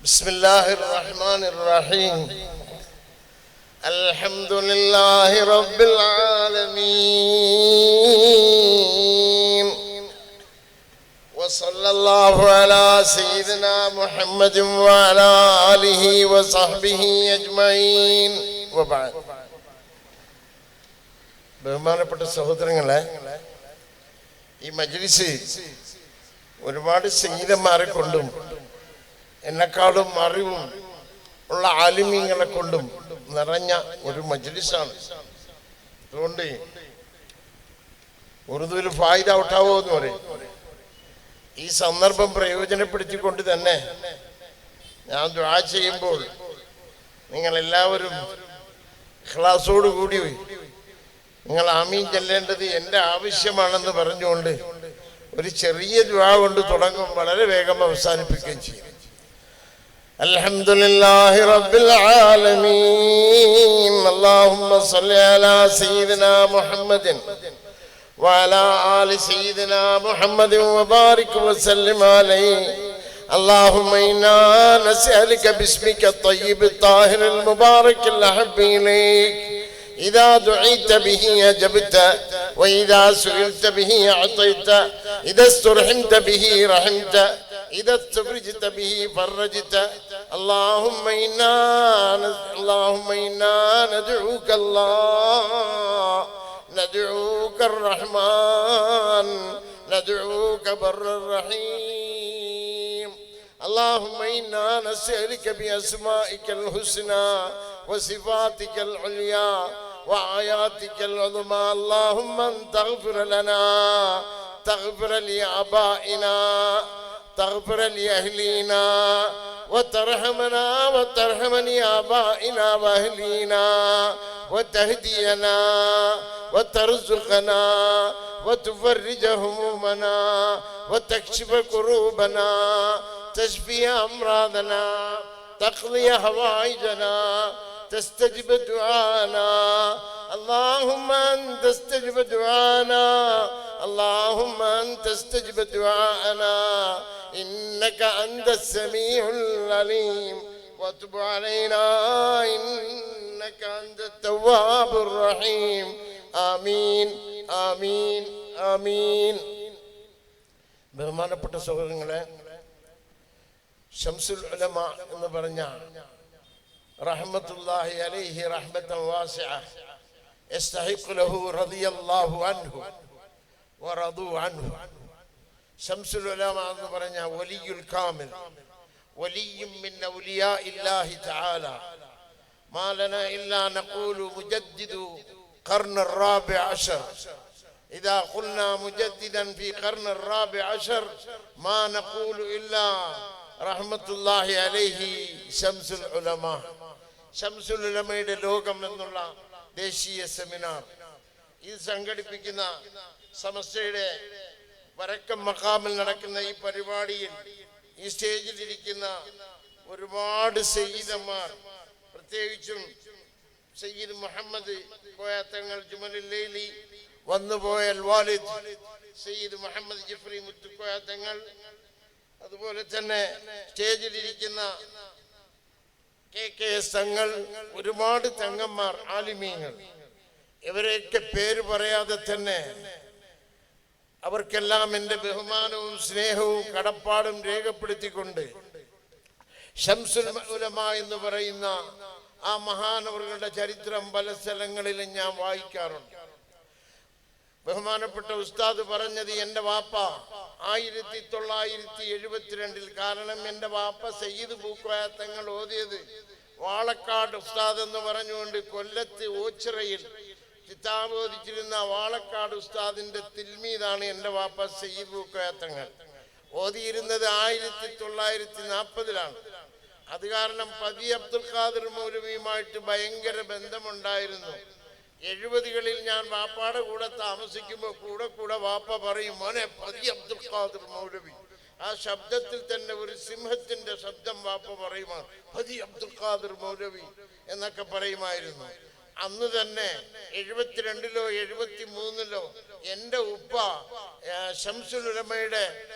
بسم الله الرحمن الرحيم الحمد لله رب العالمين وصلى الله على سيدنا محمد وعلى آله وصحبه أجمعين وبعد ബഹുമാനപ്പെട്ട സഹോദരങ്ങളെ ഈ മജ്ലിസ് ഒരുപാട് സംഗീതന്മാരെ കൊണ്ടും എന്നെക്കാളും അറിവും ഉള്ള ആലിമീങ്ങളെ കൊണ്ടും നിറഞ്ഞ ഒരു മജ്ലിസാണ്. അതുകൊണ്ട് ഉറുദുവിൽ ഫായിദ ഔട്ടാവോ എന്ന് പറയും. ഈ സന്ദർഭം പ്രയോജനപ്പെടുത്തിക്കൊണ്ട് തന്നെ ഞാൻ ദ്വാ ചെയ്യുമ്പോൾ നിങ്ങൾ എല്ലാവരും ഇഖ്ലാസോട് കൂടി നിങ്ങൾ ആമീൻ ചെല്ലേണ്ടത് എന്റെ ആവശ്യമാണെന്ന് പറഞ്ഞുകൊണ്ട് ഒരു ചെറിയ ദ്വാ കൊണ്ട് തുടങ്ങും. വളരെ വേഗം അവസാനിപ്പിക്കുകയും ചെയ്യും. الحمد لله رب العالمين. اللهم صل على سيدنا محمد وعلى آل سيدنا محمد وبارك وسلم عليه. اللهم إنا نسألك باسمك الطيب الطاهر المبارك الأحب إليك. إذا دعيت به أجبت وإذا سئلت به أعطيت. إذا استرحمت به رحمت. إذا استفرجت به فرجت. اللهم إنا اللهم إنا ندعوك الله. ندعوك الرحمن. ندعوك بر الرحيم. اللهم إنا نسألك بأسمائك الحسنى وصفاتك العليا وآياتك العظمى. اللهم أن تغفر لنا تغفر لآبائنا تغفر لأهلينا وترحمنا وترحم لآبائنا وأهلينا وتهدينا وترزقنا وتفرج همومنا وتكشف كروبنا تشفي أمراضنا تقضي حوائجنا تستجب دعانا اللهم أن تستجب دعانا اللهم أن تستجب دعاءنا إنك أنت السميع العليم وتب علينا إنك أنت التواب الرحيم آمين آمين آمين ബഹുമാനപ്പെട്ട സഹോദരങ്ങളെ ഷംസുൽ ഉലമ എന്ന് പറഞ്ഞ റഹ്മത്തുല്ലാഹി അലൈഹി റഹ്മത്തൻ വാസിഅ يستحق له رضي الله عنه ورضوا عنه شمس العلماء എന്ന് പറഞ്ഞ വലിയുൽ കാമിൽ ولي من أولياء الله تعالى ما لنا إلا نقول مجدد قرن الرابع عشر إذا قلنا مجددا في قرن الرابع عشر ما نقول إلا رحمة الله عليه شمس العلماء ഷംസുലമയുടെ ലോകം എന്നുള്ള ദേശീയ സെമിനാർ ഇത് സംഘടിപ്പിക്കുന്ന സമസ്തയുടെ വരക്കം മക്കാമിൽ നടക്കുന്ന ഈ പരിപാടിയിൽ ഈ സ്റ്റേജിലിരിക്കുന്ന ഒരുപാട് സയ്യിദന്മാർ പ്രത്യേകിച്ചും സയ്യിദ് മുഹമ്മദ് കോയ തങ്ങൾ ജുമലില്ലി വന്നുപോയ വാലിദ് സയ്യിദ് മുഹമ്മദ് ജിഫ്രി മുത്തുക്കോയ തങ്ങൾ അതുപോലെ തന്നെ സ്റ്റേജിലിരിക്കുന്ന കെ കെ എസ് തങ്ങൾ ഒരുപാട് തങ്ങന്മാർ ആലിമീങ്ങൾ. ഇവരെയൊക്കെ പേര് പറയാതെ തന്നെ അവർക്കെല്ലാം എന്റെ ബഹുമാനവും സ്നേഹവും കടപ്പാടും രേഖപ്പെടുത്തിക്കൊണ്ട് ഷംസുൽ എന്ന് പറയുന്ന ആ മഹാനവറുകളുടെ ചരിത്രം പല സ്ഥലങ്ങളിലും ഞാൻ വായിക്കാറുണ്ട്. ബഹുമാനപ്പെട്ട ഉസ്താദ് പറഞ്ഞത് എന്റെ വാപ്പ. ആയിരത്തി തൊള്ളായിരത്തി എഴുപത്തിരണ്ടിൽ കാരണം എന്റെ വാപ്പ സയ്യിദ് പൂക്കോയ തങ്ങൾ ഓതിയത്. വാളക്കാട് ഉസ്താദ് എന്ന് പറഞ്ഞുകൊണ്ട് കൊല്ലത്ത് ഓച്ചിറയിൽ കിതാബ് ഓദിച്ചിരുന്ന വാളക്കാട് ഉസ്താദിന്റെ തിൽമീതാണ് എന്റെ വാപ്പ സയ്യിദ് പൂക്കോയ തങ്ങൾ ഓതിയിരുന്നത് ആയിരത്തി തൊള്ളായിരത്തി നാൽപ്പതിലാണ്. അത് കാരണം പതി അബ്ദുൽ ഖാദിർ മൗലവിയുമായിട്ട് ഭയങ്കര ബന്ധമുണ്ടായിരുന്നു. എഴുപതുകളിൽ ഞാൻ വാപ്പാടെ കൂടെ താമസിക്കുമ്പോൾ കൂടെ കൂടെ വാപ്പ പറയും മോനെ പതി അബ്ദുൽ ഖാദിർ മൗലവി. ആ ശബ്ദത്തിൽ തന്നെ ഒരു സിംഹത്തിന്റെ ശബ്ദം വാപ്പ പറയുമാണ് പതി അബ്ദുൽ ഖാദിർ മൗലവി എന്നൊക്കെ പറയുമായിരുന്നു. അന്ന് തന്നെ എഴുപത്തിരണ്ടിലോ എഴുപത്തി മൂന്നിലോ എന്റെ ഉപ്പ ശംസുൽ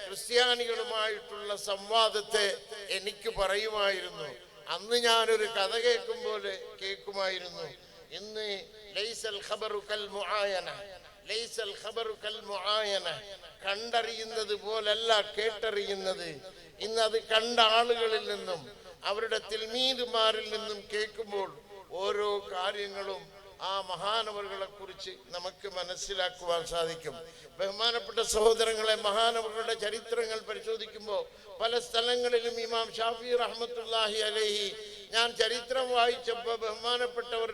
ക്രിസ്ത്യാനികളുമായിട്ടുള്ള സംവാദത്തെ എനിക്ക് പറയുമായിരുന്നു. അന്ന് ഞാനൊരു കഥ കേൾക്കും പോലെ കേൾക്കുമായിരുന്നു. ഇന്ന് ലൈസൽ ഖബറു കൽ മുആയന ലൈസൽ ഖബറു കൽ മുആയന കണ്ടറിയുന്നത് പോലല്ല കേട്ടറിയുന്നത്. ഇന്ന് അത് കണ്ട ആളുകളിൽ നിന്നും അവരുടെ തിൽമീതുമാരിൽ നിന്നും കേൾക്കുമ്പോൾ ഓരോ കാര്യങ്ങളും ആ മഹാനവറുകളെ കുറിച്ച് നമുക്ക് മനസ്സിലാക്കുവാൻ സാധിക്കും. ബഹുമാനപ്പെട്ട സഹോദരങ്ങളെ മഹാനവറുകളുടെ ചരിത്രങ്ങൾ പരിശോധിക്കുമ്പോൾ പല സ്ഥലങ്ങളിലും ഇമാം ഷാഫി റഹ്മത്തുല്ലാഹി അലഹി ഞാൻ ചരിത്രം വായിച്ചപ്പോൾ ബഹുമാനപ്പെട്ടവർ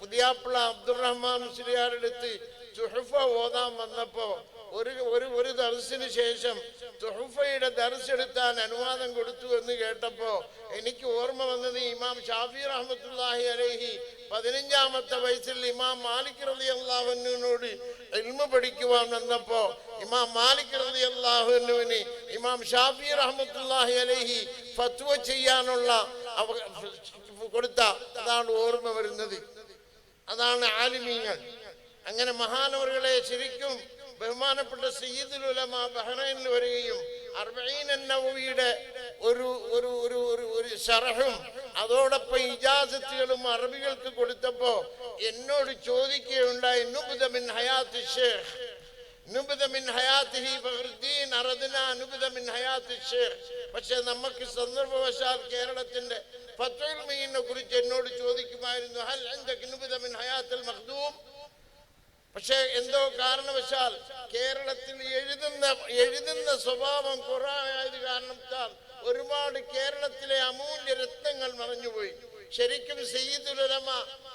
പുതിയാപ്പിള അബ്ദുറഹ്മാൻ മുസ്ലിയാരുടെ അടുത്ത് ചുഹഫ ഓതാൻ വന്നപ്പോ ഒരു ഒരു ഒരു ദർശന ശേഷം തുഹഫയുടെ ദർശെടുത്താൻ അനുവാദം കൊടുത്തു എന്ന് കേട്ടപ്പോ എനിക്ക് ഓർമ്മ വന്നത് ഇമാം ഷാഫി അഹമ്മദ്ഹി അലൈഹി പതിനഞ്ചാമത്തെ വയസ്സിൽ ഇമാം മാലിക് റലി അള്ളാഹുവിനോട് എൽമ പഠിക്കുവാൻ വന്നപ്പോ ഇമാം മാലിക് റലി അള്ളാഹുനുവിന് ഇമാം ഷാഫി അഹമ്മദ് അലൈഹി ഫത്വ ചെയ്യാനുള്ള കൊടുത്ത അതാണ് ഓർമ്മ വരുന്നത്. അതാണ് ആലിമീങ്ങൾ. അങ്ങനെ മഹാനവറുകളെ ശരിക്കും ബഹുമാനപ്പെട്ട സയ്യിദുലുലമ ബഹ്റൈനിൽ വരികയും അർബഈൻ നവവിയുടെ ഒരു ഒരു ഒരു ഒരു ഷറഹും അതോടൊപ്പം ഇജാസത്തുകളും അറബികൾക്ക് കൊടുത്തപ്പോ എന്നോട് ചോദിക്കുകയുണ്ടായി നുബ്ദ മിൻ ഹയാത്ത് ഷേഖ് നുബ്ദ മിൻ ഹയാത്തിഹി ഫഖറുദ്ദീൻ അറദ്ന നുബ്ദ മിൻ ഹയാത്തി ഷേഖ്. പക്ഷെ നമുക്ക് സന്ദർഭവശാൽ കേരളത്തിന്റെ ഫത്വൽ കുറിച്ച് എന്നോട് ചോദിക്കുമായിരുന്നു ഹൽ അൻദക നുബ്ദ മിൻ ഹയാത്തുൽ മഖ്ദൂം? പക്ഷേ എന്തോ കാരണവശാൽ കേരളത്തിൽ എഴുതുന്ന എഴുതുന്ന സ്വഭാവം കുറവായത് കാരണത്താൽ ഒരുപാട് കേരളത്തിലെ അമൂല്യ രത്നങ്ങൾ മറഞ്ഞുപോയി. ശരിക്കും സയ്യിദുലമ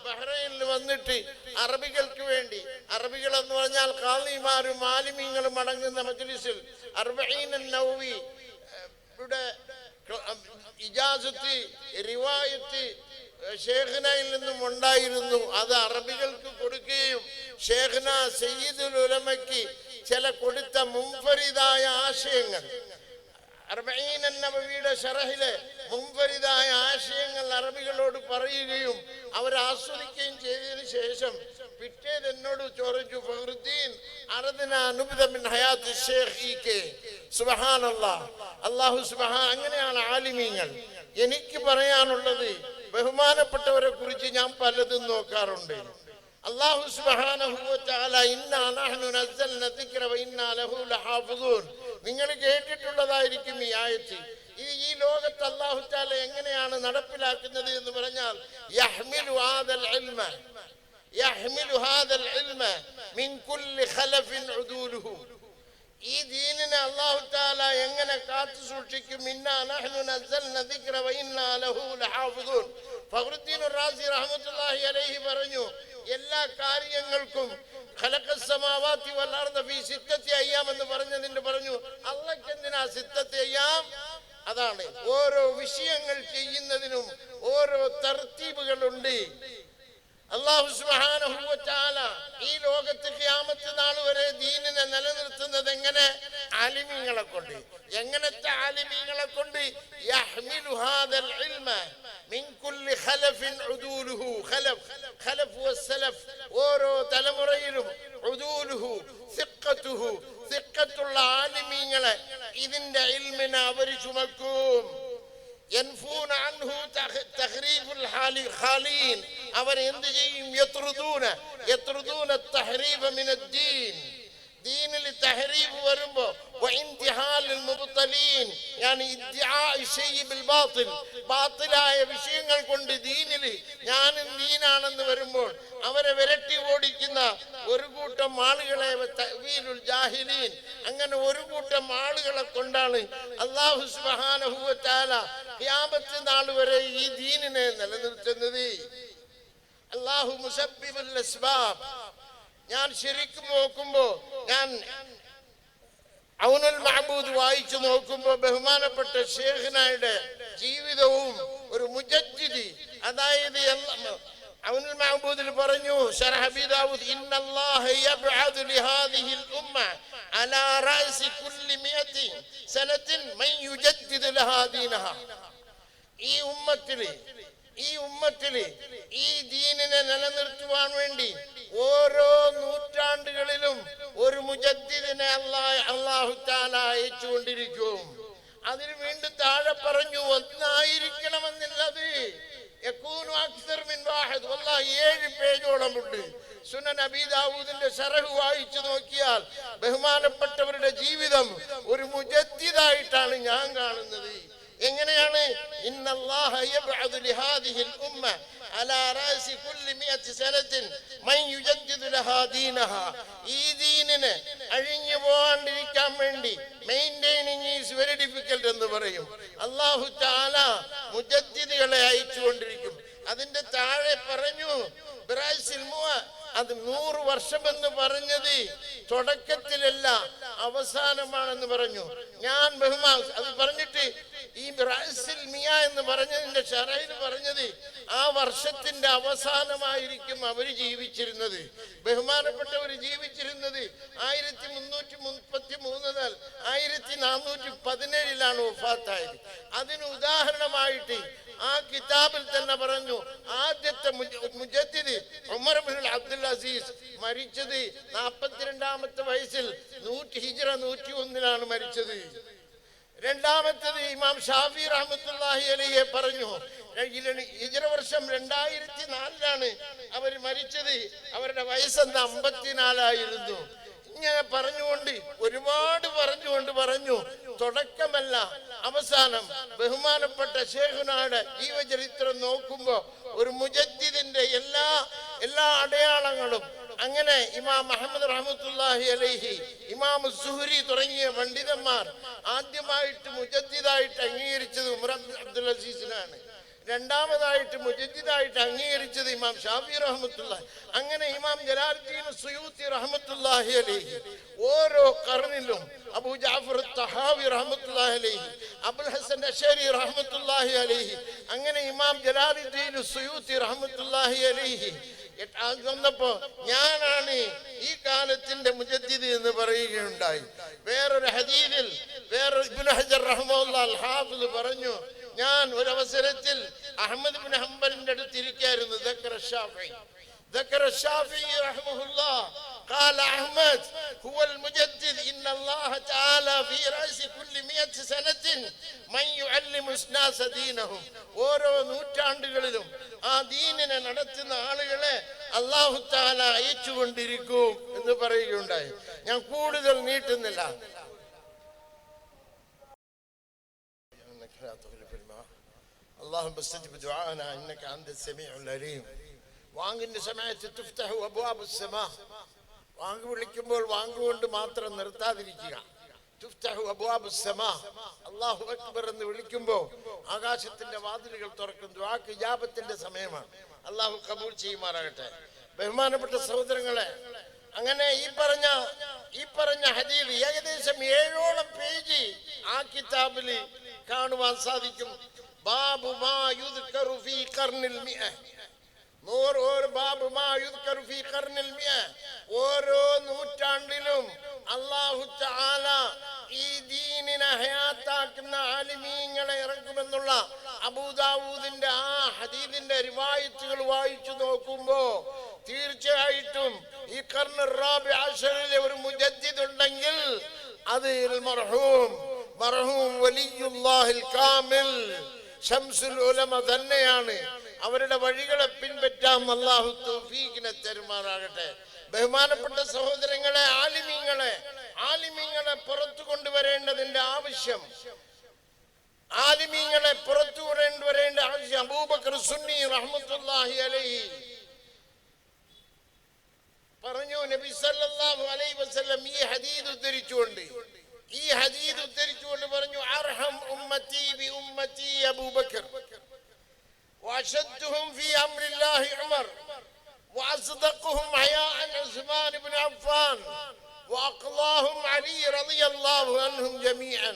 ബഹ്റൈനിൽ വന്നിട്ട് അറബികൾക്ക് വേണ്ടി അറബികൾ എന്ന് പറഞ്ഞാൽ കാലിമാരും മാലിമീങ്ങളും അടങ്ങുന്ന മജ്ലിസിൽ അർബഈൻ നൗവി ഇവിടെ ഇജാസത്ത് റിവായത്ത് ഷേഖ്നയിൽ നിന്നും ഉണ്ടായിരുന്നു. അത് അറബികൾക്ക് കൊടുക്കുകയും ഷേഖ്ന സയ്യിദുൽ ഉലമയ്ക്ക് ചില കൊടുത്ത മുൻഫരിതായ ആശയങ്ങൾ. നബവിയുടെ ഷറഹിലെ ആശയങ്ങൾ അറബികളോട് പറയുകയും അവർ ആസ്വദിക്കുകയും ചെയ്തതിനു ശേഷം പിറ്റേത് എന്നോട് ചോദിച്ചു ഫഹ്റുദ്ദീൻ അറദിന അനുബിത മിൻ ഹയാത്ത് ഷേഖ് ഇ കെ? അല്ലാഹു സുബഹ അങ്ങനെയാണ് ആലിമീങ്ങൾ. എനിക്ക് പറയാനുള്ളത് ബഹുമാനപ്പെട്ടവരെ കുറിച്ച് ഞാൻ പലതും നോക്കാറുണ്ട്. ലഹാഫിദൂൻ. നിങ്ങൾ കേട്ടിട്ടുള്ളതായിരിക്കും ഈ ആയത്ത്. ഈ ഈ ലോകത്ത് അള്ളാഹു തആല എങ്ങനെയാണ് നടപ്പിലാക്കുന്നത് എന്ന് പറഞ്ഞാൽ يحمل هذا العلم മിൻ കുല്ലി ഖലഫിൻ ഉദൂലുഹു. ഈ ദീനിനെ അള്ളാഹു താല എങ്ങനെ കാത്തു സൂക്ഷിക്കും? റാസി റഹ്മത്തുള്ളാഹി അലൈഹി പറഞ്ഞു എല്ലാ കാര്യങ്ങൾക്കും ഖലഖസ്സമാവാതി വൽ അർദ ഫീ സിത്തത്തി അയ്യാം എന്ന് പറഞ്ഞതിന് പറഞ്ഞു അള്ളാഹ് എന്തിനാ സിത്തത്തി അയ്യാം? അതാണ്. ഓരോ വിഷയങ്ങൾ ചെയ്യുന്നതിനും ഓരോ തർത്തീബുകളുണ്ട്. അള്ളാഹു സുബ്ഹാനഹു വ തആല ഈ ലോകത്ത് ക്യാമത്ത് നാൾ വരെ ദീനിനെ നിലനിർത്തുന്നത് എങ്ങനെ? ആലിമീങ്ങളെ കൊണ്ട്. എങ്ങനത്തെ ആലിമീങ്ങളെ കൊണ്ട്? ഓരോ തലമുറയിലും ഇതിന്റെ ഇൽമിനെ അവർ ചുമക്കും. അവർ എന്ത് ചെയ്യും? ദീനിൽ തഹരീഫ് വരുമ്പോ ഞാൻ ബാത്തിലായ വിഷയങ്ങൾ കൊണ്ട് ദീനിൽ ഞാനും ദീനാണെന്ന് വരുമ്പോൾ അവരെ വിരട്ടി ഓടിക്കുന്ന ഒരു കൂട്ടം ആളുകളെ ജാഹിലീൻ. അങ്ങനെ ഒരു കൂട്ടം ആളുകളെ കൊണ്ടാണ് അള്ളാഹു ഖിയാമത്ത് നാൾ വരെ ഈ ദീനിനെ നിലനിർത്തുന്നത്. അല്ലാഹു മുസബ്ബിബുൽ അസ്ബാബ്. ഞാൻ ശരിക്കും നോക്കുമ്പോ ഞാൻ ഔനുൽ മഹബൂദ് വായിച്ചു നോക്കുമ്പോൾ ബഹുമാനപ്പെട്ട ഷേഖ്നായുടെ ജീവിതവും ഒരു മുജദ്ദിദി. അതായത് ഔനുൽ മഹബൂദിൽ പറഞ്ഞു ശരഹബി ദാവൂദ് ഇന്നല്ലാഹ യബ്അദു ലിഹാദിഹിൽ ഉമ്മ അലാ റഅസി കുല്ലി മിയത്തി സനത്തിൻ മൻ യുജദ്ദിദു ലഹാ ഈ ഉമ്മത്തിൽ ഈ ഉമ്മത്തിൽ ഈ ദീനിനെ നിലനിർത്തുവാൻ വേണ്ടി ഓരോ നൂറ്റാണ്ടുകളിലും ഒരു മുജദ്ദിദിനെ അള്ളാഹ് അള്ളാഹു താല അയച്ചുകൊണ്ടിരിക്കും. അതിന് വീണ്ടും താഴെ പറഞ്ഞു ഒന്നായിരിക്കണമെന്നുള്ളത് ഏഴ് പേജോളമുണ്ട് സുനൻ അബീ ദാവൂദിന്റെ ശരഹ് വായിച്ചു നോക്കിയാൽ ബഹുമാനപ്പെട്ടവരുടെ ജീവിതം ഒരു മുജദ്ദിദായിട്ടാണ് ഞാൻ കാണുന്നത്. എങ്ങനെയാണ്? ഇന്നല്ലാഹ യബ്അദു ലിഹാദിഹിൽ ഉമ്മ. അലാ റാസി كل مئة سنة മൻ യുജദ്ദിദു ലഹാ ദീനഹാ ഈ ദീനിന് അഴിഞ്ഞു പോകാണ്ടിരിക്കാൻ വേണ്ടി മെയിന്റെയിനിങ് ഈസ് വെരി ഡിഫിക്കൽട്ട് എന്ന് പറയും. അല്ലാഹു തആല മുജദ്ദിദുകളെ അയച്ചുകൊണ്ടിരിക്കും. അതിന്റെ താഴെ പറഞ്ഞു ബ്രാസിൽ അത് നൂറ് വർഷമെന്ന് പറഞ്ഞത് തുടക്കത്തിലല്ല അവസാനമാണെന്ന് പറഞ്ഞു. ഞാൻ ബഹുമാ അത് പറഞ്ഞിട്ട് ഈ ബ്രാസിൽ മിയ എന്ന് പറഞ്ഞതിന്റെ ഷറയിൽ പറഞ്ഞത് ആ വർഷത്തിന്റെ അവസാനമായിരിക്കും അവർ ജീവിച്ചിരുന്നത്. ബഹുമാനപ്പെട്ടവർ ജീവിച്ചിരുന്നത് ആയിരത്തി മുന്നൂറ്റി മുപ്പത്തി മൂന്ന് മുതൽ ആയിരത്തി നാനൂറ്റി പതിനേഴിലാണ് ഒഫാത്തായത് അതിന് ഉദാഹരണമായിട്ട് ആ കിതാബിൽ തന്നെ പറഞ്ഞു ആദ്യത്തെ മുജ- മുജദ്ദിദ് ഉമർ ബിൻ അബ്ദുൽ അസീസ് മരിച്ചത് നാൽപ്പത്തിരണ്ടാമത്തെ വയസ്സിൽ നൂറ്റി ഹിജറ നൂറ്റി ഒന്നിലാണ് മരിച്ചത്. രണ്ടാമത്തത് ഇമാം ഷാഫി റഹമത്തുല്ലാഹി അലിയെ പറഞ്ഞു ഹിജറ വർഷം രണ്ടായിരത്തി നാലിലാണ് അവർ മരിച്ചത്. അവരുടെ വയസ്സെന്താ? അമ്പത്തിനാലായിരുന്നു. ഇങ്ങനെ പറഞ്ഞുകൊണ്ട് ഒരുപാട് പറഞ്ഞുകൊണ്ട് പറഞ്ഞു. തുടക്കമല്ല അവസാനം ബഹുമാനപ്പെട്ട ഷേഖുനാട് ജീവചരിത്രം നോക്കുമ്പോ ഒരു മുജദ്ദിദിന്റെ എല്ലാ എല്ലാ അടയാളങ്ങളും അങ്ങനെ ഇമാം അഹമ്മദ് റഹ്മത്തുള്ളാഹി അലൈഹി ഇമാം സുഹരി തുടങ്ങിയ പണ്ഡിതന്മാർ ആദ്യമായിട്ട് മുജദ്ദിദായിട്ട് അംഗീകരിച്ചത് ഉമർ അബ്ദുൽ അസീസിനാണ്. രണ്ടാമതായിട്ട് മുജദ്ദിദായിട്ട് അംഗീകരിച്ചത് ഇമാം ഷാഫി റഹ്മത്തുള്ള അങ്ങനെ ഇമാം ജലാലുദ്ദീൻ സുയൂത്തി റഹ്മത്തുള്ളാഹി അലൈഹി. ഓരോ കർണിലും അബൂ ജാഫർ തഹാവി റഹ്മത്തുള്ളാഹി അലൈഹി. അബുൽ ഹസൻ അഷരി റഹ്മത്തുള്ളാഹി അലൈഹി. അങ്ങനെ ഇമാം ജലാലുദ്ദീൻ സുയൂത്തി റഹ്മത്തുള്ളാഹി അലൈഹി. വന്നപ്പോ ഞാനാണ് ഈ കാലത്തിന്റെ മുജദ്ദിദ് എന്ന് പറയുകയുണ്ടായി. വേറൊരു ഹദീദിൽ വേറൊരു ഇബ്നു ഹജർ റഹ്മുല്ല ഹാഫിദ് പറഞ്ഞു ഞാൻ ഒരു അവസരത്തിൽ അഹമ്മദ് ബിൻ ഹംബലിന്റെ അടുത്ത് ഇരിക്കായിരുന്നു ദക്കർ ഷാഫി ذكر الشافعي رحمه الله قال أحمد هو المجدد إن الله تعالى في رأس كل مئة سنة من يعلم الناس دينهم ഓരോ നൂറ്റാണ്ടുകളിലും ആ ദീനിനെ നടത്തുന്ന ആളുകളെ അള്ളാഹു താല അയച്ചുകൊണ്ടിരിക്കും എന്ന് പറയുകയുണ്ടായി ഞാൻ കൂടുതൽ നീട്ടുന്നില്ല اللهم استجب دعاءنا إنك أنت السميع العليم വാങ്ങിന്റെ സമയത്ത് തുഫ്തഹു അബ്വാബു സമാ വാങ്ക് വിളിക്കുമ്പോൾ വാങ്ങുകൊണ്ട് മാത്രം നിർത്താതിരിക്കുക തുഫ്തഹു അബ്വാബു സമാ അല്ലാഹു അക്ബർ എന്ന് വിളിക്കുമ്പോൾ ആകാശത്തിന്റെ വാതിലുകൾ തുറക്കും ദുആക്ക് ഇജാബത്തിന്റെ സമയമാണ് അള്ളാഹു കബൂൽ ചെയ്യുമാറാകട്ടെ ബഹുമാനപ്പെട്ട സഹോദരങ്ങളെ അങ്ങനെ ഈ പറഞ്ഞ ഈ പറഞ്ഞ ഹദീദ് ഏകദേശം ഏഴോളം പേജ് ആ കിതാബിൽ കാണുവാൻ സാധിക്കും ബാബു മാ യുദ്കറു ഫീ ഖർനിൽ മിഅ. നൂറ് ഒരു ബാബു മാ യുദ്കറു ഫീ ഖർനിൽ മിഅ. ഓരോ നൂറ്റാണ്ടിലും അല്ലാഹു തആല ഈ ദീനിനെ ഹയാത്താക്കുന്ന ആലിമീങ്ങളെ ഇറക്കുമെന്നുള്ള അബൂദാവൂദിന്റെ ആ ഹദീദിന്റെ റിവായത്തുകൾ വായിച്ചു നോക്കുമ്പോ തീർച്ചയായിട്ടും ഈ കർണ റാബി ആശറിലെ ഒരു മുജദ്ദിദ് ഉണ്ടെങ്കിൽ അത് മർഹൂം മർഹൂം വലിയുല്ലാഹിൽ കാമിൽ. ഷംസുൽ ഉലമ തന്നെയാണ്. അവരുടെ വഴികളെ പിൻപറ്റാം അള്ളാഹു തൗഫീഖിനെ തരുമാറാകട്ടെ. ബഹുമാനപ്പെട്ട സഹോദരങ്ങളെ ആലിമീങ്ങളെ ആലിമീങ്ങളെ പുറത്തു കൊണ്ടുവരേണ്ടതിന്റെ ആവശ്യം. ആലിമീങ്ങളെ പുറത്തു കൊണ്ടുവരേണ്ട ആവശ്യം അബൂബക്കർ സുന്നി റഹ്മത്തുള്ളാഹി അലൈഹി. പറഞ്ഞു നബി സല്ലല്ലാഹു അലൈഹി വസല്ലം ഈ ഹദീദ് ഉദ്ധരിച്ചുകൊണ്ട് ഈ ഹദീദ് ഉദ്ധരിച്ചുകൊണ്ട് പറഞ്ഞു അർഹം ഉമ്മത്തി ബി ഉമ്മത്തി അബൂബക്കർ وأشدهم في أمر الله عمر وأصدقهم حياء عثمان بن عفان وأقضاهم علي رضي الله عنهم جميعا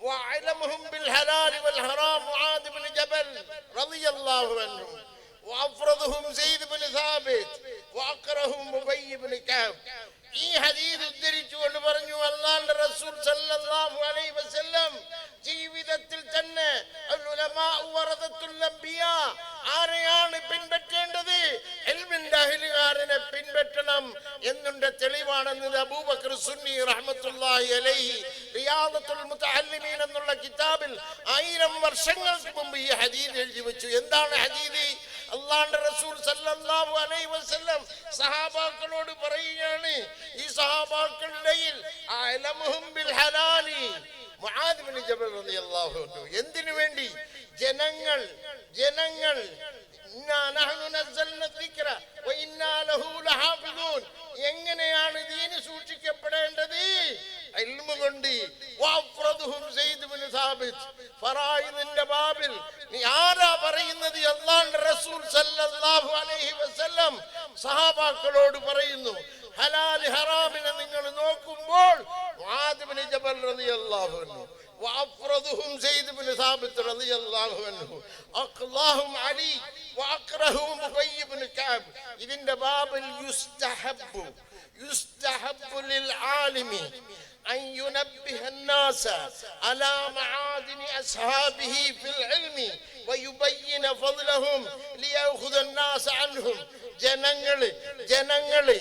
وأعلمهم بالحلال والحرام معاذ بن جبل رضي الله عنهم وأفرضهم زيد بن ثابت وأقرهم أبي بن كعب ഈ ഹദീസ് ഉദ്ധരിച്ചുകൊണ്ട് പറഞ്ഞു അള്ളാന്റെ റസൂൽ സല്ലല്ലാഹു അലൈഹി വസല്ലം ജീവിതത്തിൽ തന്നെ ആരെയാണ് പിൻപറ്റേണ്ടത്? എൽമിന്റെ അഹിലുകാരനെ പിൻപറ്റണം എന്നുണ്ട് തെളിവാണെന്നത് അബൂബക്കർ സുന്നി റഹ്മത്തുള്ളാഹി അലൈഹി റിയാദത്തുൽ മുതഅല്ലിമീൻ എന്നുള്ള കിതാബിൽ ആയിരം വർഷങ്ങൾക്ക് മുമ്പ് ഈ ഹദീദ് എഴുതി വെച്ചു. എന്താണ് ഹദീസ്? അള്ളാന്റെ റസൂൽ സല്ലല്ലാഹു അലൈഹി വസല്ലം സഹാബാക്കളോട് പറയുകയാണ് ഈ സഹാബാക്കളുടെയിൽ അലമുഹും ബിൽ ഹലാലി. മുആദ് ബിൻ ജബൽ റളിയല്ലാഹു അൻഹു എന്തിനു വേണ്ടി? ജനങ്ങൾ ജനങ്ങൾ എങ്ങനെയാണ് ദീന് സൂക്ഷിക്കപ്പെടേണ്ടത്? കൊണ്ട് വഅഫ്റദുഹും സയ്യിദ് ബിൻ സാബിത്ത് ഫറായിദിന്റെ ബാബിൽ നീ ആരാ പറയുന്നത് അല്ലാഹുവിന്റെ റസൂൽ സല്ലല്ലാഹു അലൈഹി വസല്ലം സഹാബാക്കളോട് പറയുന്നു ഹലാൽ ഹറാമിനെ നിങ്ങൾ നോക്കുമ്പോൾ മുആദ് ബിൻ ജബൽ റളിയല്ലാഹു അൻഹു وأفرضهم زيد بن ثابت رضي الله عنه أقلاهم علي وأكرههم أبي بن كعب إذن باب يستحب يستحب للعالم أن ينبه الناس على معادن أصحابه في العلم ويبين فضلهم ليأخذ الناس عنهم ജനങ്ങള് ജനങ്ങള്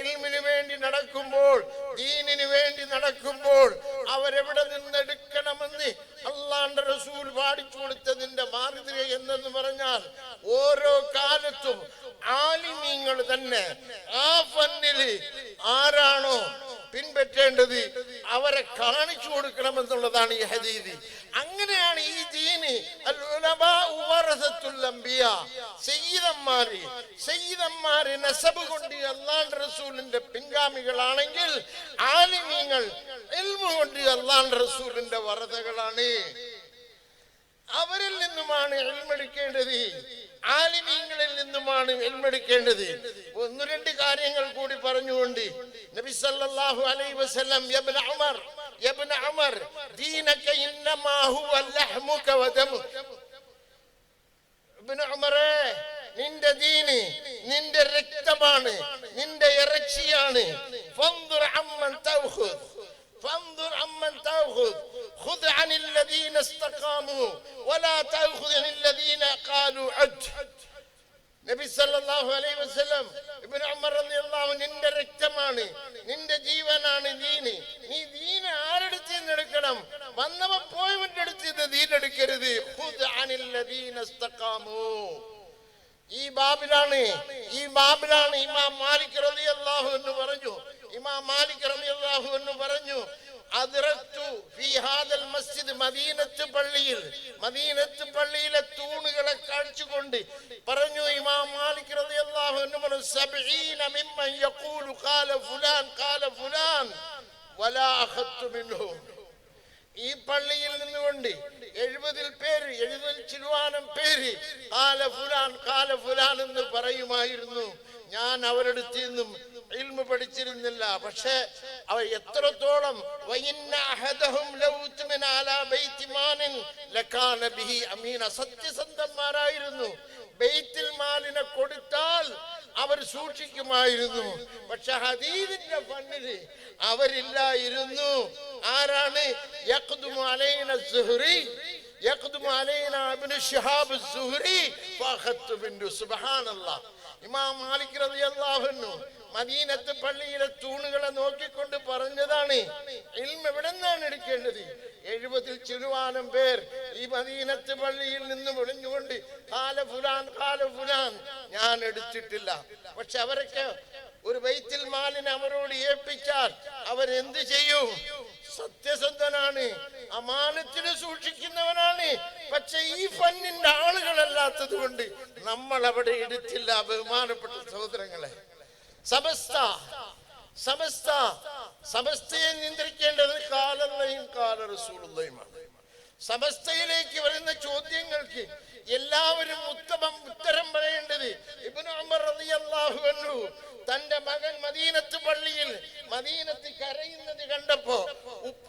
ഇൽമിന് വേണ്ടി നടക്കുമ്പോൾ ദീനിന് വേണ്ടി നടക്കുമ്പോൾ അവരെവിടെ നിന്നെടുക്കണമെന്ന് അള്ളാന്റെ റസൂൽ പാടിച്ചു കൊടുത്തതിന്റെ മാതൃക എന്തെന്ന് പറഞ്ഞാൽ ഓരോ കാലത്തും ആലിമീങ്ങൾ തന്നെ ആ ഫന്നില് ആരാണോ പിൻപറ്റേണ്ടത് അവരെ കാണിച്ചു കൊടുക്കണം എന്നുള്ളതാണ് ഈ ഹദീദി. അങ്ങനെയാണ് ഈ ദീന് സയ്യിദന്മാര് സയ്യിദന്മാര് നസബ് കൊണ്ട് അള്ളാൻ റസൂലിന്റെ പിൻഗാമികളാണെങ്കിൽ ആലിമീങ്ങൾ ഇൽമു കൊണ്ട് അള്ളാൻ റസൂലിന്റെ വറതകളാണ് അവരിൽ നിന്നുമാണ് എൽമെടുക്കേണ്ടത് ആലിമീങ്ങളിൽ നിന്നുമാണ് എൽമെടുക്കേണ്ടത് ഒന്ന് രണ്ട് കാര്യങ്ങൾ കൂടി പറഞ്ഞുകൊണ്ട് നബി സല്ലല്ലാഹു അലൈഹി വസല്ലം യബ്ന ഉമർ യബ്ന ഉമർ ദീനക ഇന്നമാ ഹുവ ലഹ്മുക വദമു ഇബ്നു ഉമറേ നിന്റെ ദീന് നിന്റെ രക്തമാണ് നിന്റെ ഇറച്ചിയാണ് ഫൻദുർ അമ്മൻ തൗഖുദ് فانظر عمن تأخذ خذ عن الذين استقاموا ولا تأخذ عن الذين قالوا عد നബി സല്ലല്ലാഹു അലൈഹി വസല്ലം ഇബ്നു ഉമർ റളിയല്ലാഹു നിന്റെ രക്തമാണ് നിന്റെ ജീവനാണ് ദീന് നീ ദീന ആരെടുത്ത് നിന്ന് എടുക്കണം വന്നവൻ പോയവന്റെ അടുത്ത് നിന്ന് ദീൻ എടുക്കരുത് ഖുദ് അനിൽ ലദീന ഇസ്തഖാമു ഈ ബാബിലാണ് ഈ ബാബിലാണ് ഇമാം മാലിക് റളിയല്ലാഹു എന്ന് പറഞ്ഞു ഇമാം മാലിക് റളിയല്ലാഹു എന്ന് പറഞ്ഞു അതിറത്തു ഫീ ഹാദൽ മസ്ജിദ് മദീനത്ത് പള്ളിയിൽ. മദീനത്ത് പള്ളിയിലെ തൂണുകളെ കാണിച്ചുകൊണ്ട് പറഞ്ഞു ഇമാം മാലിക് റളിയല്ലാഹു അൻഹു പറഞ്ഞു സബഈന യഖൂലു ഖാല ഫുലാൻ ഖാല ഫുലാൻ വലാ അഖത്തു മിൻഹു. ഈ പള്ളിയിൽ നിന്നുകൊണ്ട് എഴുപതിൽ പേര് എഴുപതിൽ ചിരുവാനം പേര് കാല ഫുലാൻ കാല ഫുലാൻ എന്ന് പറയുമായിരുന്നു. ഞാൻ അവരടുത്ത് നിന്നും ഇൽമ പഠിച്ചിരുന്നില്ല. പക്ഷേ അവർ എത്രത്തോളം സത്യസന്ധന്മാരായിരുന്നു. ബൈത്തിൽ മാലിനെ കൊടുത്താൽ അവർ സൂക്ഷിക്കുമായിരുന്നു. പക്ഷെ ഹദീദിന്റെ ഫണ്ണിൽ അവരില്ലായിരുന്നു. ആരാണ്? ഇമാം മാലിക് റളിയല്ലാഹു അൻഹു മദീനത്ത് പള്ളിയിലെ തൂണുകളെ നോക്കിക്കൊണ്ട് പറഞ്ഞതാണ് ഇൽമ എവിടെ നിന്നാണ് എടുക്കേണ്ടത്? എഴുപതിൽ ചെറുവാനം പേർ ഈ മദീനത്ത് പള്ളിയിൽ നിന്ന് വിളിഞ്ഞുകൊണ്ട് കാല ഫുലാൻ കാല ഫുലാൻ ഞാൻ എടുത്തിട്ടില്ല. പക്ഷെ അവരൊക്കെ ഒരു വൈത്തിൽ മാലിനെ അവരോട് ഏൽപ്പിച്ചാൽ അവരെന്ത് ചെയ്യും? സത്യസന്ധനാണ് അമാനത്തിന് സൂക്ഷിക്കുന്നവനാണ്. പക്ഷെ ഈ ഫന്നിന്റെ ആളുകളല്ലാത്തത് കൊണ്ട് നമ്മൾ അവിടെ എടുത്തില്ല ബഹുമാനപ്പെട്ട സഹോദരങ്ങളെ. സമസ്ത സമസ്ത സമസ്തയെ നിയന്ത്രിക്കേണ്ടത് കാലങ്ങളെയും കാല റസൂലുള്ളയുമാണ് സമസ്തയിലേക്ക് വരുന്ന ചോദ്യങ്ങൾക്ക് എല്ലാവരും ഉത്തമം ഉത്തരം പറയേണ്ടത് ഇബ്നു ഉമർ റളിയല്ലാഹു അൻഹു തന്റെ മകൻ മദീനത്ത് പള്ളിയിൽ മദീനത്ത് കരയുന്നത് കണ്ടപ്പോ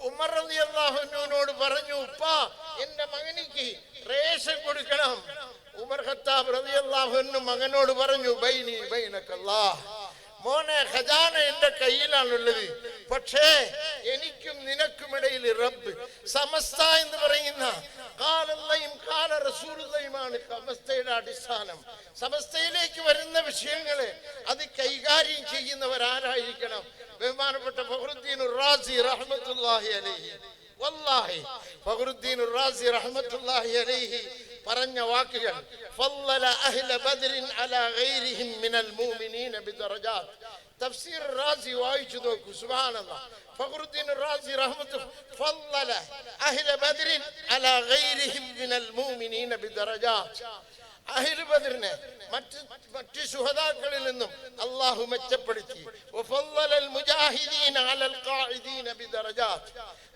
ഉമർ റളിയല്ലാഹു അള്ളാഹുനോട് പറഞ്ഞു ഉപ്പാ എന്റെ മകനിക്ക് റേഷൻ കൊടുക്കണം. ഉമർ ഖത്താബ് റളിയല്ലാഹു അൻഹു മകനോട് പറഞ്ഞു ബൈനി ബൈനക്കല്ലാഹ് മോനെ ഖജാന എന്റെ കയ്യിലാണുള്ളത്. പക്ഷേ എനിക്കും നിനക്കും ഇടയിൽ റബ്ബ് സമസ്ത എന്ന് പറയുന്ന കാലല്ലയും കാല റസൂലുള്ളയുമാണ് സമസ്തയുടെ അടിസ്ഥാനം. സമസ്തയിലേക്ക് വരുന്ന വിഷയങ്ങളെ അത് കൈകാര്യം ചെയ്യുന്നവരാരായിരിക്കണം. ബഹുമാനപ്പെട്ട ഫഹറുദ്ദീൻ റാസി റഹ്മത്തുള്ളാഹി അലൈഹി. വല്ലാഹി ഫഹറുദ്ദീൻ റാസി റഹ്മത്തുള്ളാഹി അലൈഹി. പറഞ്ഞ വാക്കുകൾ ഫല്ലല അഹ്ല ബദ്രിൻ അലാ ഗൈരിഹിം മിനൽ മുഅ്മിനീന ബിദറജാത്ത് തഫ്സീർ റാസി വായിച്ചു നോക്കൂ സുബ്ഹാനല്ലാഹ് ഫഖറുദ്ദീൻ റാസി റഹ്മത്തു ഫല്ലല അഹ്ല ബദ്രിൻ അലാ ഗൈരിഹിം മിനൽ മുഅ്മിനീന ബിദറജാത്ത് അഹിൽബദറിനെ മറ്റ് മറ്റ് സുഹതാക്കളിൽ നിന്നും അല്ലാഹു മെച്ചപ്പെടുത്തി.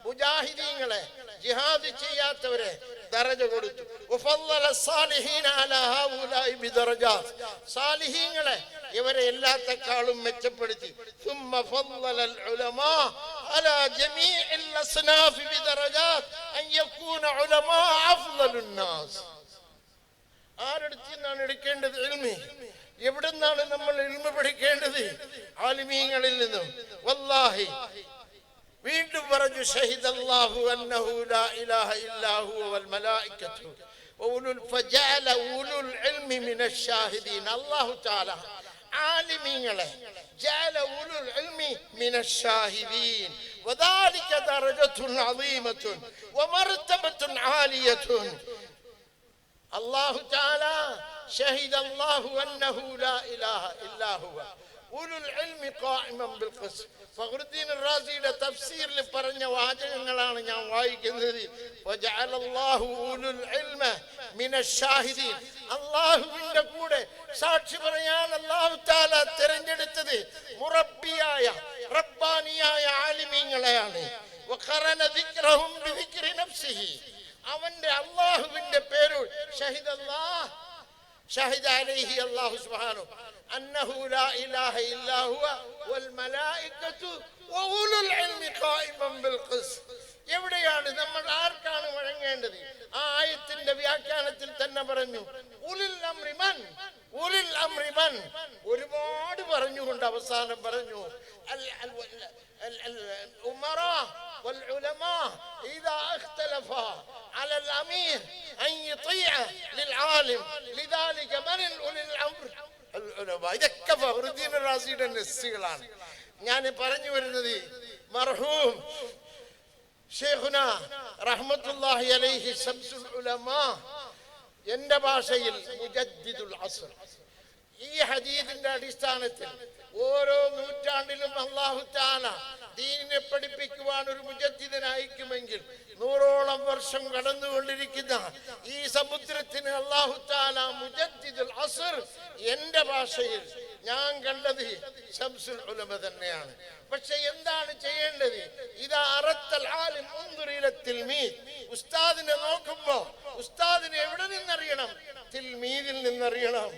മുജാഹിദീങ്ങളെ ജിഹാദ് ചെയ്യാത്തവരെ ദറജ കൊടുത്തു. സാലിഹീങ്ങളെ ഇവരെ എല്ലാത്തെക്കാളും മെച്ചപ്പെടുത്തി. അൻ യകൂന ഉലമാ അഫ്ളലുന്നാസ് ആരടുത്ത് നിന്നാണ് എടുക്കേണ്ടത് ഇൽമി എവിടെ നിന്നാണ് നമ്മൾ ഇൽമ പഠിക്കേണ്ടത് ആലിമീങ്ങളിൽ നിന്നും വല്ലാഹി വീണ്ടും പറഞ്ഞു ഷഹിദ് അല്ലാഹു അന്നഹു ലാ ഇലാഹ ഇല്ലാഹു വൽ മലായികത്തു وأولو فجعل أولو العلم من الشاهدين الله تعالى عالمين جعل أولو العلم من الشاهدين وذلك درجة عظيمة ومرتبة عالية الله تعالى شهد الله أنه لا إله إلا هو أولو العلم قائما بالقسط ഫഖറുദ്ദീൻ റാസിയുടെ തഫ്സീറിൽ പറഞ്ഞ വാചകങ്ങളാണ് ഞാൻ വായിക്കുന്നത് وجعل الله أولو العلم من الشاهدين അള്ളാഹുവിന്റെ കൂടെ സാക്ഷി പറയാൻ അള്ളാഹു താല തിരഞ്ഞെടുത്തത് മുറബിയായ റബ്ബാനിയായ ആലിമീങ്ങളെയാണ് അവന്റെ അള്ളാഹുവിന്റെ പേരു അന്നഹു ലാ ഇലാഹ വൽ വഉലുൽ ബിൽ എവിടെയാണ് നമ്മൾ ആർക്കാണ് വഴങ്ങേണ്ടത്? ആ ആയത്തിന്റെ വ്യാഖ്യാനത്തിൽ തന്നെ പറഞ്ഞു. ഉലിൽ അമ്രിമൻ ഒരുപാട് പറഞ്ഞുകൊണ്ട് അവസാനം പറഞ്ഞു അൽ അൽ ال- ال- الأمراء والعلماء إذا اختلفا على الأمير أن يطيع للعالم لذلك من أولي الأمر العلماء ഇതൊക്കെ ഫഹറുദ്ദീൻ റാസിയുടെ നെസ്സുകളാണ് ഞാൻ പറഞ്ഞു വരുന്നത് മർഹൂം ഷേഖുന റഹ്മത്തുള്ളാഹി അലൈഹി ശംസുൽ ഉലമാ എന്റെ ഭാഷയിൽ മുജദ്ദിദുൽ അസ്ർ. ഈ ഹദീദിന്റെ അടിസ്ഥാനത്തിൽ ഓരോ നൂറ്റാണ്ടിലും അള്ളാഹു താല ദീനിനെ പഠിപ്പിക്കുവാൻ ഒരു മുജദ്ദിദനായിരിക്കുമെങ്കിൽ നൂറോളം വർഷം കടന്നുകൊണ്ടിരിക്കുന്ന ഈ സമുദ്രത്തിന് താല മുജദ്ദിദുൽ അസർ എന്റെ ഭാഷയിൽ ഞാൻ കണ്ടത് ശംസുൽ ഉലമ തന്നെയാണ്. പക്ഷെ എന്താണ് ചെയ്യേണ്ടത്? ഇതാ അറത്തൽ ആലിം ഉന്തുറിയിലത്തിൽ മീ ഉസ്താദിനെ നോക്കുമ്പോ ഉസ്താദിനെ എവിടെ നിന്നറിയണം? തിൽമീദിൽ നിന്നറിയണം.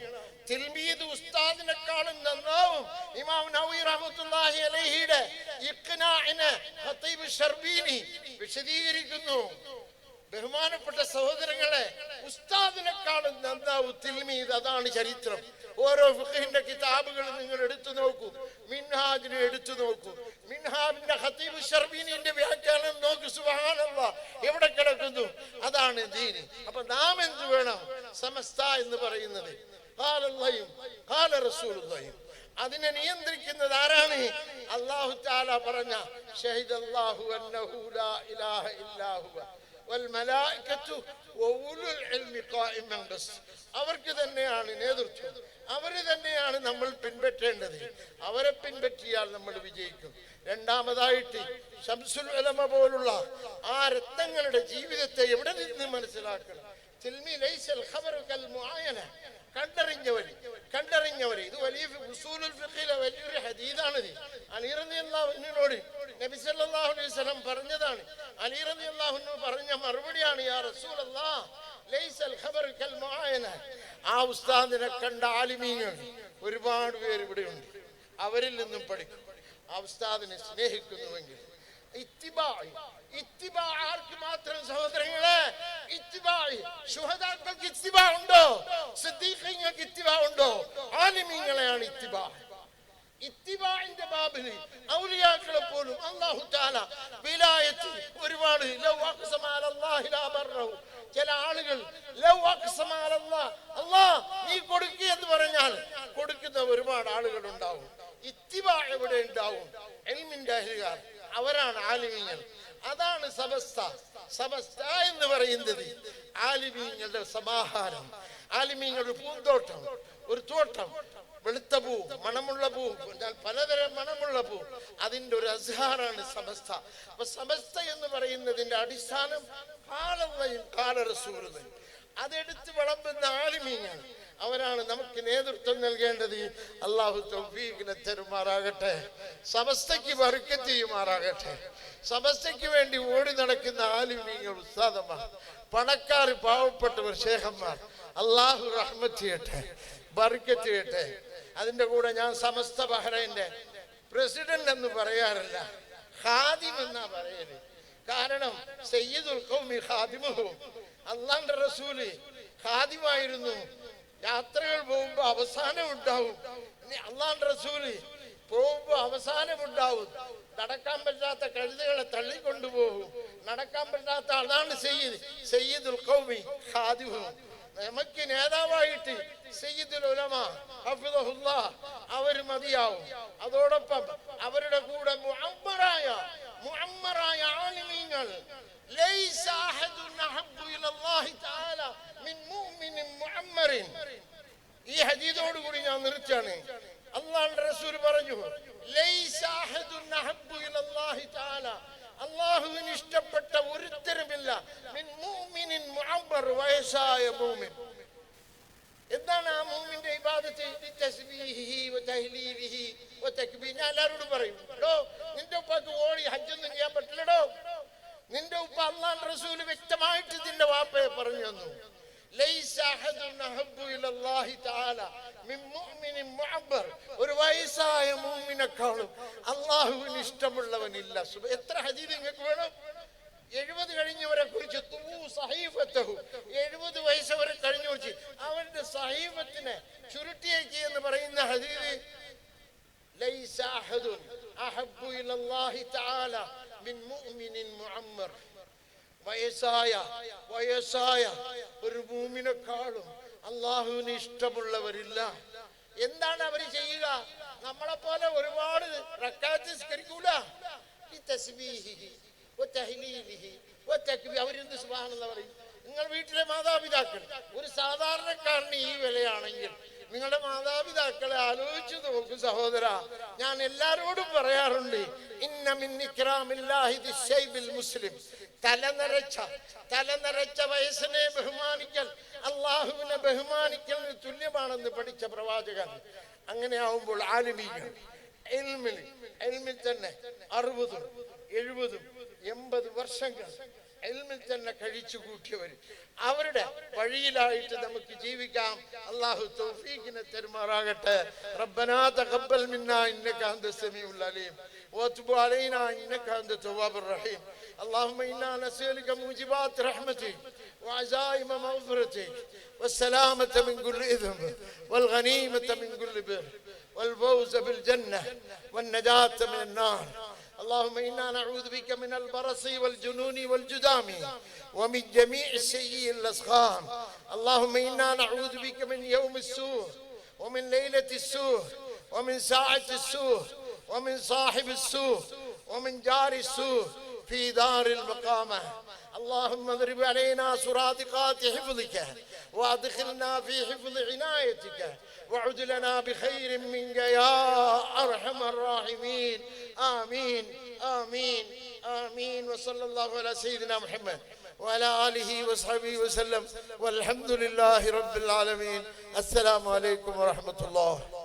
തിൽമീദ് ഉസ്താദിനെക്കാളും നന്നാവും. ഇമാം നവീ അഹമ്മത്തുല്ലാഹി അലൈഹിയുടെ ഇഖ്നാഇനെ ഖത്തീബ് ഷർബീനി വിശദീകരിക്കുന്നു. ബഹുമാനപ്പെട്ട സഹോദരങ്ങളെ ഉസ്താദിനെക്കാളും നന്നാവും തിൽമീദ് അതാണ് ചരിത്രം. ഓരോ ഫുഖിന്റെ കിതാബുകൾ നിങ്ങൾ എടുത്തു നോക്കൂ. മിൻഹാജിനെ എടുത്തു നോക്കൂ. മിൻഹാബിന്റെ ഹത്തീബ് ഷർബീനിന്റെ വ്യാഖ്യാനം നോക്കൂ സുബ്ഹാനല്ലാഹ് എവിടെ കിടക്കുന്നു? അതാണ് ദീന്. അപ്പൊ നാം എന്ത് വേണം? സമസ്ത എന്ന് പറയുന്നത്. അതിനെ നിയന്ത്രിക്കുന്നത് ആരാണ്? അള്ളാഹു തആല പറഞ്ഞ ഇലാഹ അവർക്ക് തന്നെയാണ് നേതൃത്വം. അവർ തന്നെയാണ് നമ്മൾ പിൻപറ്റേണ്ടത്. അവരെ പിൻപറ്റിയാൽ നമ്മൾ വിജയിക്കും. രണ്ടാമതായിട്ട് ശംസുൽ ഉലമ പോലുള്ള ആ രത്നങ്ങളുടെ ജീവിതത്തെ എവിടെ നിന്ന് മനസ്സിലാക്കണം? കണ്ടറിഞ്ഞവര് കണ്ടറിഞ്ഞവര് ഇത് വലിയ ഉസൂലുൽ ഫിഖിലെ വലിയൊരു ഹദീദാണിത് അലി റളിയല്ലാഹുവിനോട് നബി സല്ലല്ലാഹു അലൈഹി വസല്ലം പറഞ്ഞതാണ്. അലി റളിയല്ലാഹു പറഞ്ഞ മറുപടിയാണ് യാ റസൂലല്ലാഹ് ലൈസൽ ഖബറു കൽ ആ ഉസ്താദിനെ കണ്ട ആലിമീങ്ങൾ ഒരുപാട് പേര് ഇവിടെ ഉണ്ട് അവരിൽ നിന്നും പഠിക്കും. ആ ഉസ്താദിനെ സ്നേഹിക്കുന്നുവെങ്കിൽ ഇത്തിബായി ഇത്തിബാ ആർക്ക് മാത്രം സഹോദരങ്ങളെ? ശുഹദാക്കൾക്ക് ഇത്തിബാ ഉണ്ടോ? സിദ്ദീഖീങ്ങൾക്ക് ഇത്തിബാ ഉണ്ടോ? ആലിമീങ്ങളെയാണ് ഇത്തിബാ. ഇത്തിബാഇന്റെ ബാബിന് ഔലിയാക്കളെ പോലും അല്ലാഹു തആല വിലായത്ത് ഒരുപാട് ചില ആളുകൾ അല്ലാഹ് നീ കൊടുക്കുക എന്ന് പറഞ്ഞാൽ കൊടുക്കുന്ന ഒരുപാട് ആളുകൾ ഉണ്ടാവും ഇത്തിബ എവിടെ ഉണ്ടാവും? അഹ്ലുകാർ അവരാണ് ആലിമീങ്ങൾ. അതാണ് സമസ്ത. സമസ്ത എന്ന് പറയുന്നത് ആലിമീങ്ങളുടെ സമാഹാരം. ആലിമീങ്ങളുടെ പൂന്തോട്ടം. ഒരു തോട്ടം. വെളുത്ത പൂ മണമുള്ള പൂ. പലതരം മണമുള്ള പൂ. അതിന്റെ ഒരു അസ്ഹാറാണ് സമസ്ത. അപ്പൊ സമസ്ത എന്ന് പറയുന്നതിന്റെ അടിസ്ഥാനം കാലവയും കാലറസൂറുകൾ അതെടുത്ത് വളമ്പുന്ന ആലിമീങ്ങൾ. അവരാണ് നമുക്ക് നേതൃത്വം നൽകേണ്ടത്. അള്ളാഹു തൗഫീഖിനെ തരുമാറാകട്ടെ. സമസ്തയ്ക്ക് ബർക്കത്ത് ചെയ്യുമാറാകട്ടെ. സമസ്തയ്ക്ക് വേണ്ടി ഓടി നടക്കുന്ന ആലിമീങ്ങൾ ഉസ്താദന്മാർ പണക്കാർ പാവപ്പെട്ടവർ ശേഖന്മാർ അള്ളാഹു റഹ്മത്ത് ചെയ്യട്ടെ ബർക്കത്ത് ചെയ്യട്ടെ. അതിന്റെ കൂടെ ഞാൻ സമസ്ത ബഹ്റൈന്റെ പ്രസിഡന്റ് എന്ന് പറയാറില്ല ഖാദിം എന്നാ പറയൽ. കാരണം സയ്യിദുൽ ഖൗമി ഖാദിമുഹു. അള്ളാന്റെ റസൂൽ ഖാദിമായിരുന്നു. യാത്രകൾ പോകുമ്പോ അവസാനം ഉണ്ടാവും അള്ളാന്റെ റസൂൽ പോകുമ്പോ അവസാനം ഉണ്ടാവും നടക്കാൻ പറ്റാത്ത കഴുതകളെ തള്ളിക്കൊണ്ടുപോകും. നടക്കാൻ പറ്റാത്ത അതാണ് സയ്യിദ്. സയ്യിദുൽ ഖൗമി ഖാദിമുഹു നമുക്ക് നേതാവായിട്ട് സയ്യിദുൽ അവർ മതിയാവും. അതോടൊപ്പം അവരുടെ കൂടെ മുഅമ്മറായ മുഅമ്മറായ ആലിമീങ്ങൾ ലൈസ അഹദുൻ അഹബ്ബു الله തആല മിൻ مؤمن معمر. ഈ ഹദീദോട് കൂടി ഞാൻ നിർത്തിയാണ് അള്ളാഹുന്റെ റസൂൽ പറഞ്ഞു ലൈസ അഹദുൻ അഹബ്ബു ഇലല്ലാഹി തആല. അള്ളാഹുവിന് ഇഷ്ടപ്പെട്ട ഒരുത്തരുമില്ല. മിൻ മുഅ്മിനിൻ മുഅമ്മർ വയസ്സായ മുഅ്മിൻ. എന്താണ് ആ മൂമിന്റെ ഇബാദത്ത്? തസ്ബീഹിഹി വ തക്ബീർ. ഞാൻ എല്ലാവരോടും പറയും ഡോ നിന്റെ ഉപ്പാക്ക് ഓടി ഹജ്ജൊന്നും ചെയ്യാൻ പറ്റില്ലടോ. നിന്റെ ഉപ്പ അള്ളാൻ റസൂൽ വ്യക്തമായിട്ട് നിന്റെ വാപ്പയെ പറഞ്ഞു തന്നു. ഒരു വയസ്സായ മൂമിനെക്കാളും അള്ളാഹുവിന് ഇഷ്ടമുള്ളവനില്ല. എത്ര ഹദീദ് നിങ്ങൾക്ക് വേണം? എഴുപത് കഴിഞ്ഞവരെ കുറിച്ച് സഹീഫത്തഹു. എഴുപത് വയസ്സ് വരെ കഴിഞ്ഞു കുറിച്ച് അവന്റെ സഹീഫത്തിനെ ചുരുട്ടിയേക്ക് എന്ന് പറയുന്ന ഹദീദ് ലൈസ അഹദുൻ അഹബ്ബു ഇലല്ലാഹി തആല വയസ്സായ വയസ്സായ ഒരു ഭൂമിനെക്കാളും അള്ളാഹുവിന് ഇഷ്ടമുള്ളവരില്ല. എന്താണ് അവർ ചെയ്യുക? നമ്മളെ പോലെ ഒരുപാട് റക്കാത്ത് സ്കരിക്കൂല അവരെന്ത് സുബ്ഹാനല്ലാഹ് പറയും? നിങ്ങൾ വീട്ടിലെ മാതാപിതാക്കൾ ഒരു സാധാരണക്കാരന് ഈ വിലയാണെങ്കിൽ നിങ്ങളുടെ മാതാപിതാക്കളെ ആലോചിച്ചു നോക്കും സഹോദര. ഞാൻ എല്ലാരോടും പറയാറുണ്ട് ഇന്ന മിൻ നിറച്ച തല മുസ്ലിം തലനരച്ച വയസ്സിനെ ബഹുമാനിക്കൽ അള്ളാഹുവിനെ ബഹുമാനിക്കലിന് തുല്യമാണെന്ന് പഠിച്ച പ്രവാചകൻ. അങ്ങനെ ആവുമ്പോൾ ആലിമീകൾ എൽമിൽ എൽമിൽ തന്നെ അറുപതും എഴുപതും എൺപത് വർഷങ്ങൾ എൽമിൽ തന്നെ കഴിച്ചു കൂട്ടിയവർ അവരുടെ വഴിയിലായിട്ട് നമുക്ക് ജീവിക്കാം അള്ളാഹു തൗഫീഖിനെ തെരുമാറാകട്ടെ റബ്ബനാ തഖബ്ബൽ മിന്നാ ഇന്നക അന്ത സമീഉൽ അലീം وتب علينا انك انت التواب الرحيم اللهم انا نسالك موجبات رحمتك وعزائم مغفرتك والسلامه من كل اثم والغنيمه من كل بر والفوز بالجنه والنجاه من النار اللهم إنا نعوذ بك من البرص والجنون والجذام ومن جميع السيء الأسقام. اللهم إنا نعوذ بك من يوم السوء ومن ليلة السوء ومن ساعة السوء ومن صاحب السوء ومن جار السوء في دار المقامة. اللهم اضرب علينا سرادقات حفظك وأدخلنا في حفظ عنايتك وعد لنا بخير منك يا أرحم الراحمين. آمين. آمين. آمين. وصلى الله على سيدنا محمد وعلى آله وصحبه وسلم. والحمد لله رب العالمين. السلام عليكم ورحمة الله.